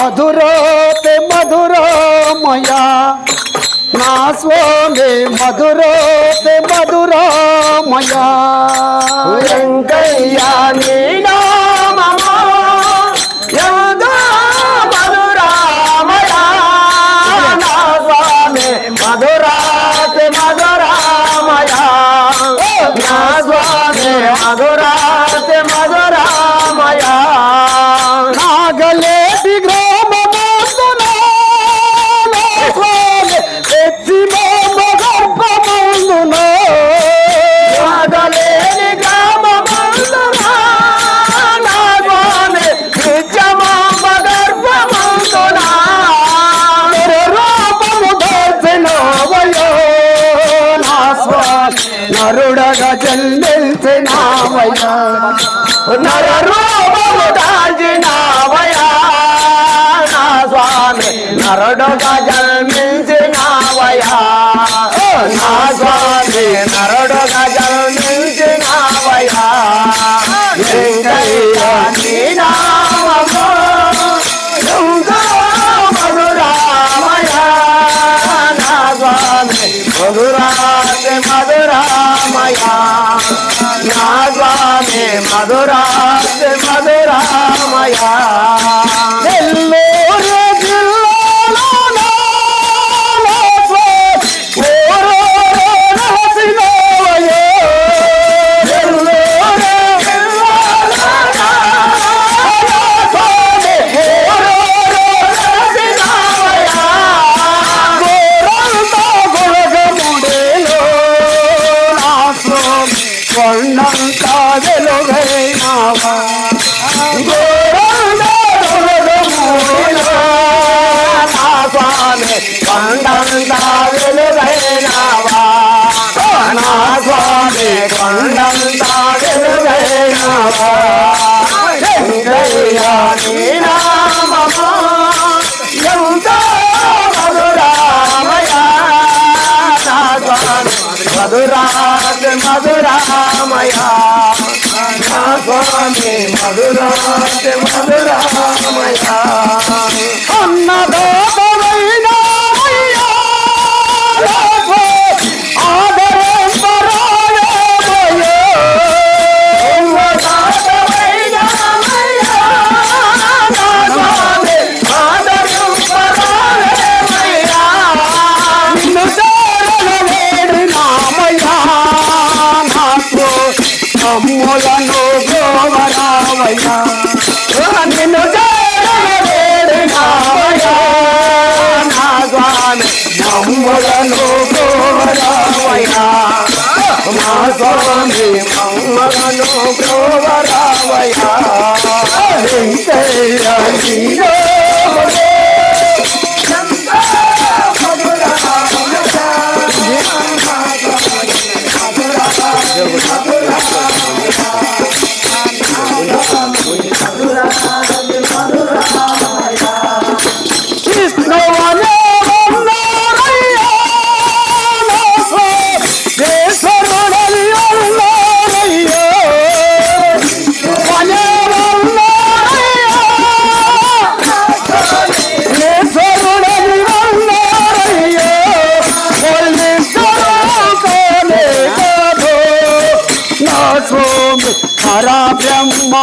మధురో తే మధురోమయా నా స్వామి మధురో తే మధురోమయా चंदन नामया नर रूप ताज नामया ना स्वामी नरडो का जल मिल नामया Madhuramaya, Madhuramaya, Madhuramaya, Madhuramaya, Madhuramaya, Madhuramaya, Madhuramaya, Madhuramaya,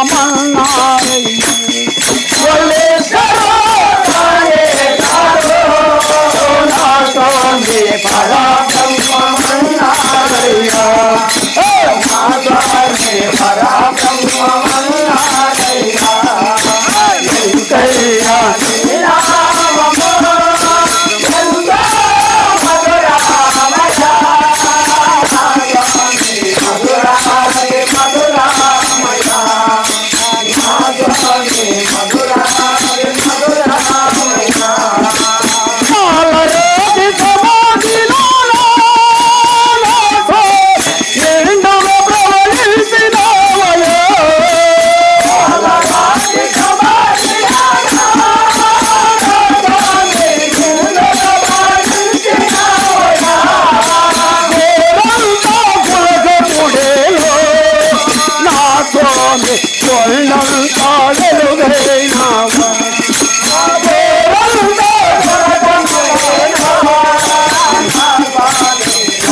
আমার নাই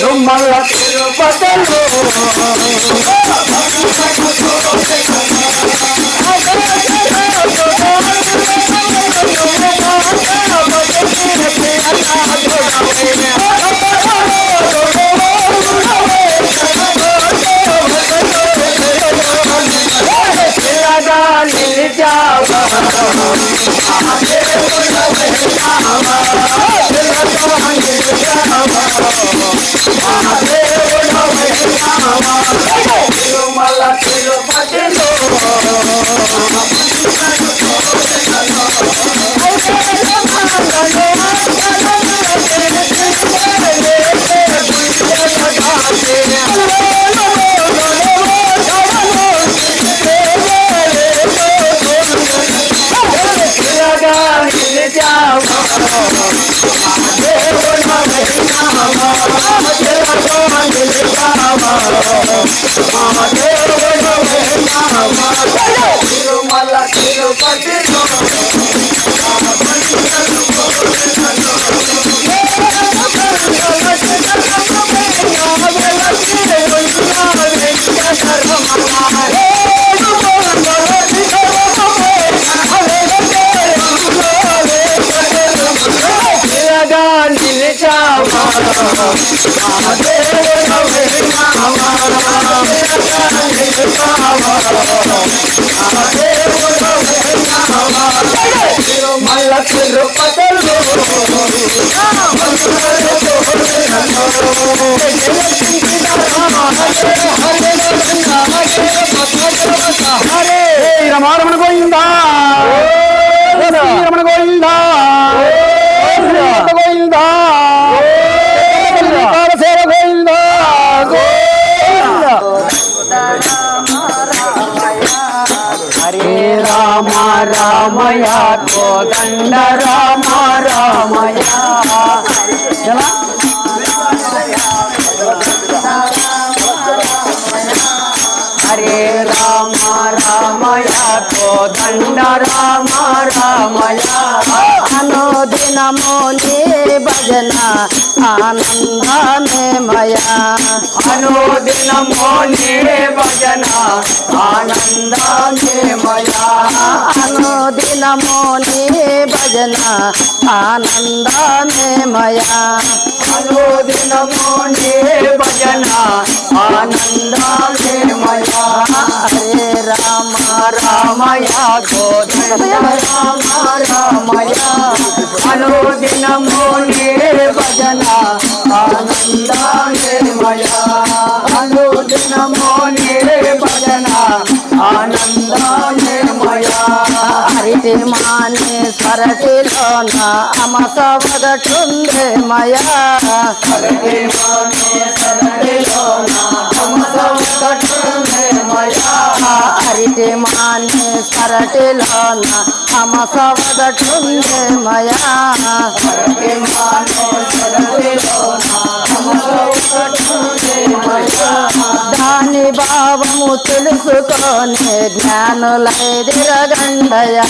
তোমার পাতালো oh, Tiro mala, tiro patel, हरे राम रामया कोदण्ड राम रामया अनुदिन मुनि भजना आनन्द मे मया अनुदिन मुनि भजना आनन्द मे मया अनुदिन मुनि भजना आनन्द मे मया అనుదినము నీ భజన ఆనందమే మయ హరే రామ రామయ గోవింద రామ రామయ అనుదినము నీ భజన ఆనందమే హరితి మాని సరటిలోన అమస ఒకటుందే మయా. అరిటి మాని సరటిలోన అమస ఒకటుందే మయా. తెలుసుకొని జ్ఞానులై దిరగండయా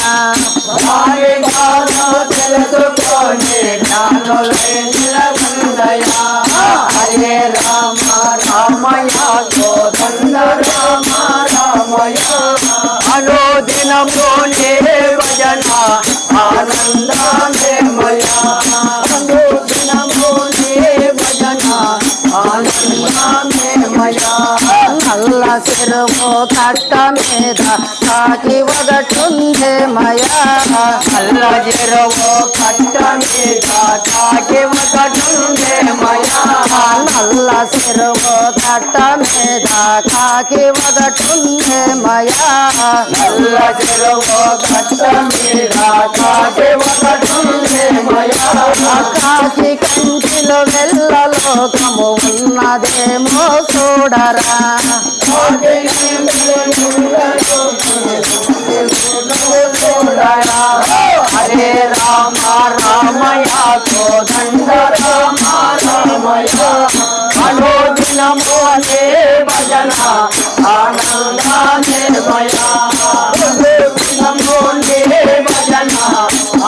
దాని భావము తెలుసుకొని జ్ఞానులై దిరగండయా హరే రామ రామయ గోదండ రామ రామయ అనుదినము నే భజన ఆనందమే మయ అనుదినము నే భజన ఆనందమే మయ సిరుము కట్ట మీద కాకి ఒకటుందే మయా. అల్ల చెరువు కట్ట మీద కాకి ఒకటుందే మయా. నల్ల చెరువు కట్ట మీద కాకి ఒకటుందే మయా. నల్ల చెరువు కట్ట మీద కాకి ఒకటుందే మయా. కాకి కంటిలో వెళ్ళ లోకము ఉన్నదేమో చూడరా. हरे रामा रामया गोदण्ड रामा रामया हरो नमो हरे भजना आनन्दा निर्मया नमो हरे भजना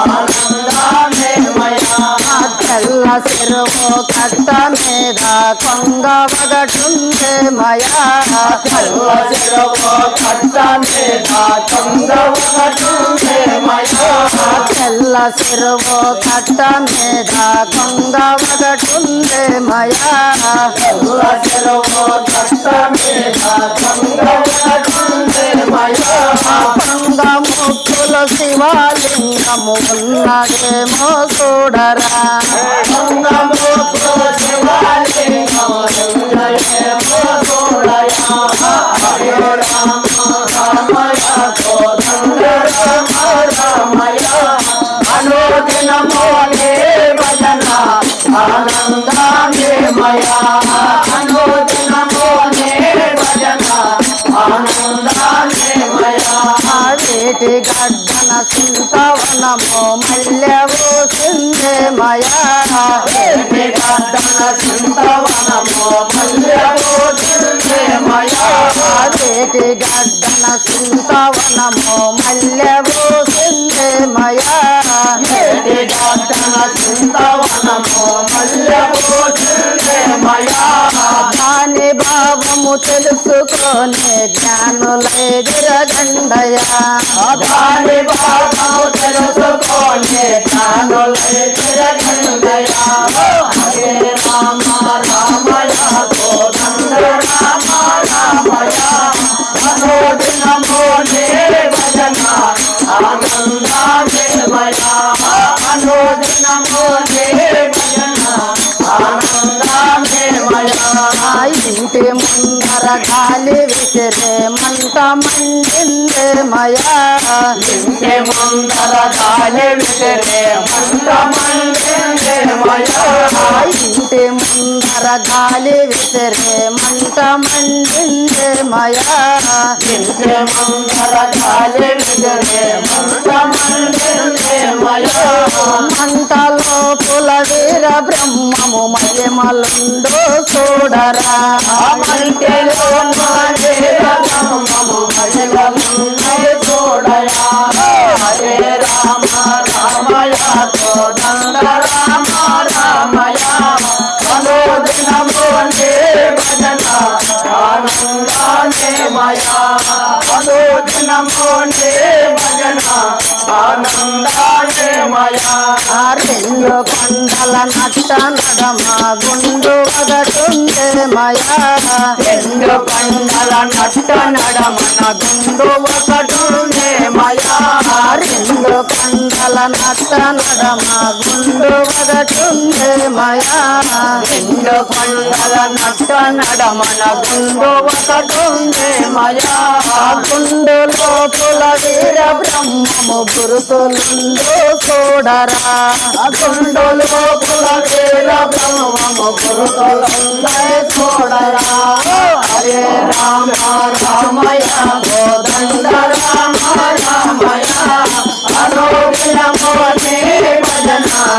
आनन्दा निर्मया चल सिर కట్ట మీద కొంగ ఒకటుండే మయా కట్ట మీద తెల్ల చెరువు కట్ట మీద కొంగ ఒకటుండే మయా కల్వ. చెరవ కట్ట మీద మయా. కొంగ ముక్కులు శివలింగము ఉన్నదేమో చూడరా. gad ఆనందానే మయా అనుదినమోనే భజన ఆనందానే మయా వేటి గడ్డన సింతవనము మల్లెవో సిందే మయా వేటి గడ్డన సింతవనము మల్లెవో సిందే మయా దాని భావము తెలుసుకొని జ్ఞానులెదిరగండయా ఆ ఇంటి ముందర గాలి విసిరే మంట మండిందే మయా. ఇంటి ముందర గాలి విసిరే మంట మండిందే మయా. ఆ ఇంటి ముందర గాలి విసిరే మంట మండిందే మయా. ఇంటి ముందర గాలి విసిరే మంట మండిందే మయా. మంటలో పుల వీర బ్రహ్మము మహిమలుండు చూడరా. చూడయా హరే రామ కోదండ రెండు కొండల నట్ట నడమ గుండు ఒకటుండే మయా. రెండు పండల నట్ట నడమన గుండు ఒకటుండే మయా. రెండు కొండల నట్ట నడమ గుండు ఒకటుండే మయా. రెండు కొండల నట్ట నడమన గుండు ఒకటుండే మయా గుండు లోపుల వీర బ్రహ్మము గురుతులుండు చూడరా గుండు లోపుల బ్రహ్మము గురుతులుండే చూడరా హరే రామ రామయ గోదండ రామ రామయ అనుదినము నే భజన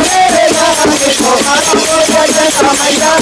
నే मैया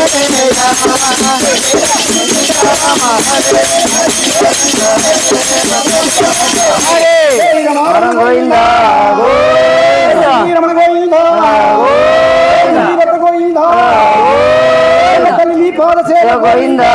I'm గోవిందా గోవిందా